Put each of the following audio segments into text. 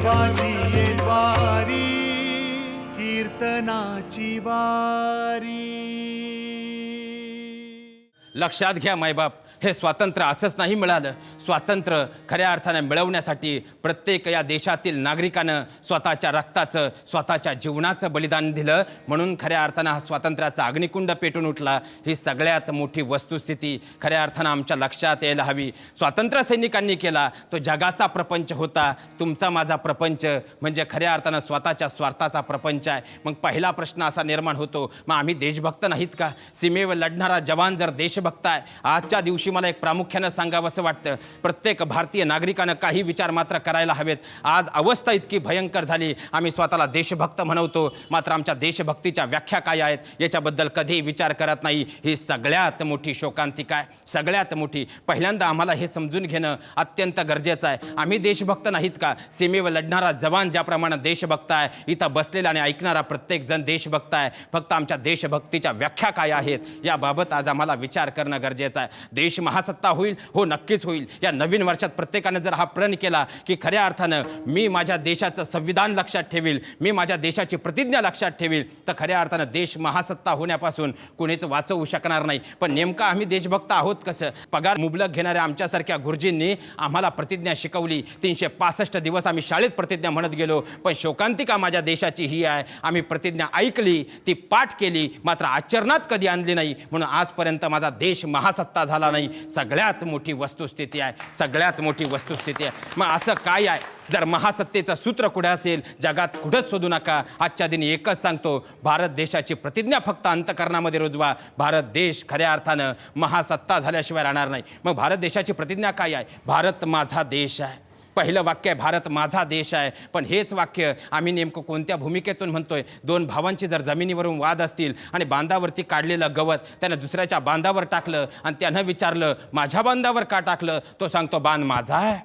देवाची वारी कीर्तनाची वारी. लक्षात घ्या मायबाप. हे स्वातंत्र्य असंच नाही मिळालं. स्वातंत्र्य खऱ्या अर्थानं मिळवण्यासाठी प्रत्येक या देशातील नागरिकानं स्वतःच्या रक्ताचं स्वतःच्या जीवनाचं बलिदान दिलं. म्हणून खऱ्या अर्थानं हा स्वातंत्र्याचा अग्निकुंड पेटून उठला. ही सगळ्यात मोठी वस्तुस्थिती खऱ्या अर्थानं आमच्या लक्षात यायला हवी. स्वातंत्र्य सैनिकांनी केला. तो जगाचा प्रपंच होता. तुमचा माझा प्रपंच म्हणजे खऱ्या अर्थानं स्वतःच्या स्वार्थाचा प्रपंच आहे. मग पहिला प्रश्न असा निर्माण होतो मग आम्ही देशभक्त नाहीत का? सीमेवर लढणारा जवान जर देशभक्त आहे आजच्या दिवशी मला एक प्रामुख्यानं सांगावं असं वाटतं. प्रत्येक भारतीय नागरिकानं काही विचार मात्र करायला हवेत. आज अवस्था इतकी भयंकर झाली. आम्ही स्वतःला देशभक्त म्हणवतो. मात्र आमच्या देशभक्तीच्या व्याख्या काय आहेत? याच्याबद्दल कधीही विचार करत नाही. ही सगळ्यात मोठी शोकांतिका आहे. सगळ्यात मोठी. पहिल्यांदा आम्हाला हे समजून घेणं अत्यंत गरजेचं आहे. आम्ही देशभक्त नाहीत का? सीमेवर लढणारा जवान ज्याप्रमाणे देशभक्त आहे इथं बसलेला आणि ऐकणारा प्रत्येक जण देशभक्त आहे. फक्त आमच्या देशभक्तीच्या व्याख्या काय आहेत? याबाबत आज आम्हाला विचार करणं गरजेचं आहे. देश महासत्ता होईल? हो नक्कीच होईल. या नवीन वर्षात प्रत्येकानं जर हा प्रण केला की खऱ्या अर्थानं मी माझ्या देशाचं संविधान लक्षात ठेवील मी माझ्या देशाची प्रतिज्ञा लक्षात ठेवील तर खऱ्या अर्थानं देश महासत्ता होण्यापासून कुणीच वाचवू शकणार नाही. पण नेमका आम्ही देशभक्त आहोत कसं? पगार मुबलक घेणाऱ्या आमच्यासारख्या गुरुजींनी आम्हाला प्रतिज्ञा शिकवली. तीनशे पासष्ट दिवस आम्ही शाळेत प्रतिज्ञा म्हणत गेलो पण शोकांतिका माझ्या देशाची ही आहे. आम्ही प्रतिज्ञा ऐकली ती पाठ केली मात्र आचरणात कधी आणली नाही? म्हणून आजपर्यंत माझा देश महासत्ता झाला नाही. सगळ्यात मोठी वस्तुस्थिती आहे सगळ्यात मोठी वस्तुस्थिती आहे. मग असं काय आहे? जर महासत्तेचं सूत्र कुठे असेल? जगात कुठंच शोधू नका. आजच्या दिनी एकच सांगतो भारत देशाची प्रतिज्ञा फक्त अंतकरणामध्ये रुजवा. भारत देश खऱ्या अर्थानं महासत्ता झाल्याशिवाय राहणार नाही. मग भारत देशाची प्रतिज्ञा काय आहे? भारत माझा देश आहे. पहिलं वाक्य आहे भारत माझा देश आहे. पण हेच वाक्य आम्ही नेमकं कोणत्या भूमिकेतून म्हणतोय? दोन भावांची जर जमिनीवरून वाद असतील आणि बांधावरती काढलेलं गवत त्यानं दुसऱ्याच्या बांधावर टाकलं आणि त्यानं विचारलं माझ्या बांधावर का टाकलं? तो सांगतो बांध माझा आहे.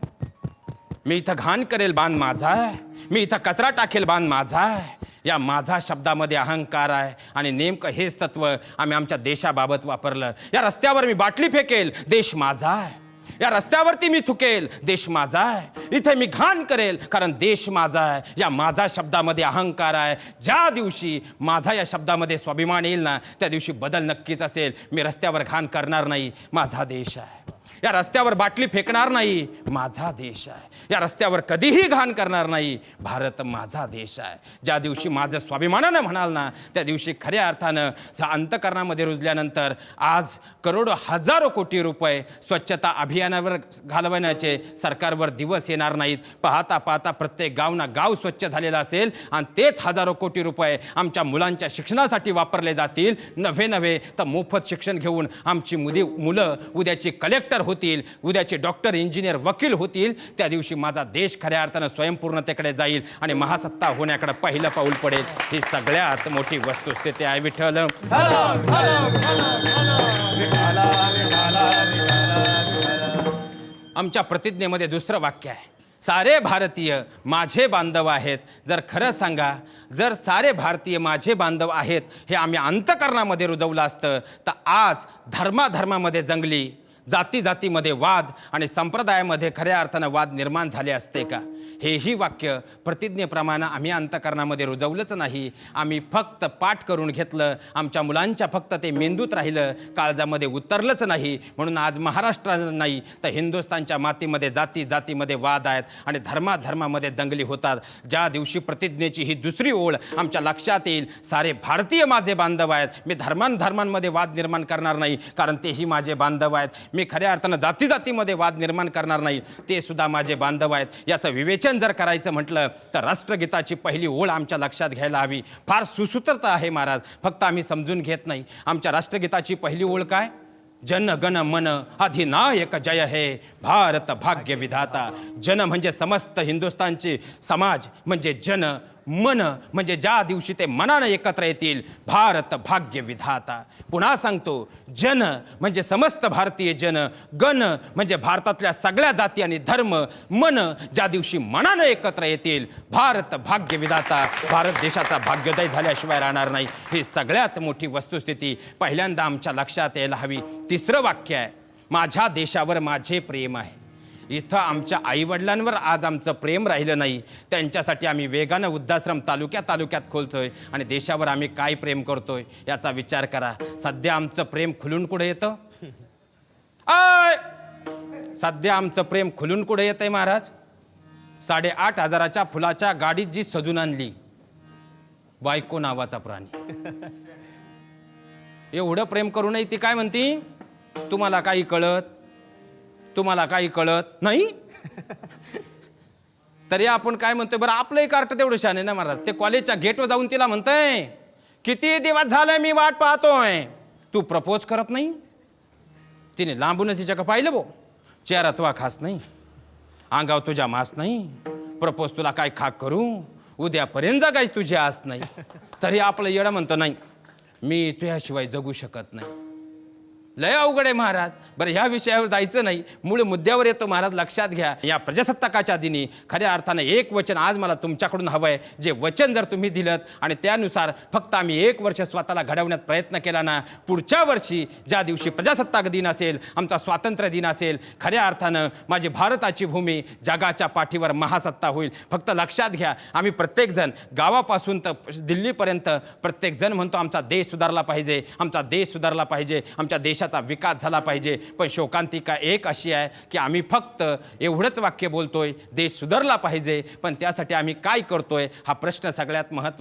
मी इथं घाण करेल बांध माझा आहे. मी इथं कचरा टाकेल बांध माझा आहे. या माझा शब्दामध्ये अहंकार आहे आणि नेमकं हेच तत्व आम्ही आमच्या देशाबाबत वापरलं. या रस्त्यावर मी बाटली फेकेल देश माझा आहे. या रस्त्यावरती मी थुकेल. देश माझा आहे. इथे मी घाण करेल कारण देश माझा आहे. या माझा शब्दामध्ये अहंकार आहे. ज्या दिवशी माझा या शब्दामध्ये स्वाभिमान येईल ना त्या दिवशी बदल नक्कीच असेल. मी रस्त्यावर घाण करणार नाही. माझा देश आहे. या रस्त्यावर बाटली फेकणार नाही माझा देश आहे. या रस्त्यावर कधीही घाण करणार नाही भारत माझा देश आहे. ज्या दिवशी माझं स्वाभिमानानं म्हणाल ना त्या दिवशी खऱ्या अर्थानं अंतकरणामध्ये रुजल्यानंतर आज करोडो हजारो कोटी रुपये स्वच्छता अभियानावर घालवण्याचे सरकारवर दिवस येणार नाहीत. पाहता पाहता प्रत्येक गाव ना गाव स्वच्छ झालेलं असेल आणि तेच हजारो कोटी रुपये आमच्या मुलांच्या शिक्षणासाठी वापरले जातील. नव्हे नव्हे तर मोफत शिक्षण घेऊन आमची मुदी मुलं उद्याची कलेक्टर होतील उद्याचे डॉक्टर इंजिनियर वकील होतील त्या दिवशी माझा देश खऱ्या अर्थानं स्वयंपूर्णतेकडे जाईल आणि महासत्ता होण्याकडे पहिलं पाऊल पडेल. ही सगळ्यात मोठी वस्तुस्थिती आहे विठ्ठल. आमच्या प्रतिज्ञेमध्ये दुसरं वाक्य आहे. सारे भारतीय माझे बांधव आहेत. जर खरं सांगा जर सारे भारतीय माझे बांधव आहेत हे आम्ही अंतकरणामध्ये रुजवलं असतं तर आज धर्माधर्मामध्ये जंगली जाती जातीमध्ये वाद आणि संप्रदायामध्ये खऱ्या अर्थानं वाद निर्माण झाले असते का? हेही वाक्य प्रतिज्ञेप्रमाणे आम्ही अंतकरणामध्ये रुजवलंच नाही. आम्ही फक्त पाठ करून घेतलं. आमच्या मुलांच्या फक्त ते मेंदूत राहिलं. काळजामध्ये उतरलंच नाही. म्हणून आज महाराष्ट्र नाही तर हिंदुस्थानच्या मातीमध्ये जाती जातीमध्ये वाद आहेत आणि धर्माधर्मामध्ये दंगली होतात. ज्या दिवशी प्रतिज्ञेची ही दुसरी ओळ आमच्या लक्षात येईल सारे भारतीय माझे बांधव आहेत. मी धर्मांधर्मांमध्ये वाद निर्माण करणार नाही कारण तेही माझे बांधव आहेत. मी खऱ्या अर्थानं जाती जातीमध्ये वाद निर्माण करणार नाही. ते सुद्धा माझे बांधव आहेत. याचं विवेचन जर करायचं म्हटलं तर राष्ट्रगीताची पहिली ओळ आमच्या लक्षात घ्यायला हवी. फार सुसूत्रता आहे महाराज. फक्त आम्ही समजून घेत नाही. आमच्या राष्ट्रगीताची पहिली ओळ काय? जन गण मन अधिनायक जय हे भारत भाग्य विधाता. जन म्हणजे समस्त हिंदुस्तानचे समाज म्हणजे जन मन म्हणजे ज्या दिवशी ते मनानं एकत्र येतील भारत भाग्य विधाता. पुन्हा सांगतो जन म्हणजे समस्त भारतीय जन गण म्हणजे भारतातल्या सगळ्या जाती आणि धर्म मन ज्या दिवशी मनानं एकत्र येतील भारत भाग्य विधाता. भारत देशाचा भाग्योदय झाल्याशिवाय राहणार नाही. ही सगळ्यात मोठी वस्तुस्थिती पहिल्यांदा आमच्या लक्षात यायला हवी. तिसरं वाक्य आहे माझ्या देशावर माझे प्रेम आहे. इथं आमच्या आईवडिलांवर आज आमचं प्रेम राहिलं नाही. त्यांच्यासाठी आम्ही वेगानं वृद्धाश्रम तालुक्या तालुक्यात खोलतोय आणि देशावर आम्ही काय प्रेम करतोय याचा विचार करा. सध्या आमचं प्रेम खुलून कुठे येतं? आय सध्या आमचं प्रेम खुलून कुठे येतंय महाराज? साडेआठ हजाराच्या फुलाच्या गाडीत जी सजून आणली बायको नावाचा प्राणी. एवढं प्रेम करूनही ती काय म्हणती? तुम्हाला काही कळत? तुम्हाला काही कळत नाही? तरी आपण काय म्हणतोय? बरं आपलंही कार्ट तेवढं शान आहे ना महाराज. ते कॉलेजच्या गेटवर जाऊन तिला म्हणतंय किती दिवस झालंय मी वाट पाहतोय. तू प्रपोज करत नाही? तिने लांबूनच हिच्या का पाहिलं बो. चेहरा तुला खास नाही. अंगाव तुझ्या मास नाही. प्रपोज तुला काय खाक करू? उद्यापर्यंत जगायच तुझी आस नाही. तरी आपलं येडं म्हणतो नाही मी तुझ्याशिवाय जगू शकत नाही. लय अवघड आहे महाराज. बरं ह्या विषयावर जायचं नाही. मूळ मुद्द्यावर येतो महाराज लक्षात घ्या. या प्रजासत्ताकाच्या दिनी खऱ्या अर्थानं एक वचन आज मला तुमच्याकडून हवं आहे जे वचन जर तुम्ही दिलं आणि त्यानुसार फक्त आम्ही एक वर्ष स्वतःला घडवण्यात प्रयत्न केला ना पुढच्या वर्षी ज्या दिवशी प्रजासत्ताक दिन असेल आमचा स्वातंत्र्य दिन असेल खऱ्या अर्थानं माझी भारताची भूमी जगाच्या पाठीवर महासत्ता होईल. फक्त लक्षात घ्या आम्ही प्रत्येकजण गावापासून तर दिल्लीपर्यंत प्रत्येकजण म्हणतो आमचा देश सुधारला पाहिजे आमचा देश सुधारला पाहिजे आमच्या देशात देशाचा विकास झाला पाहिजे. पण शोकांतिका एक अशी आहे की आम्ही फक्त एवढंच वाक्य बोलतोय देश सुधारला पाहिजे पण त्यासाठी आम्ही काय करतोय हा प्रश्न सगळ्यात महत्त्व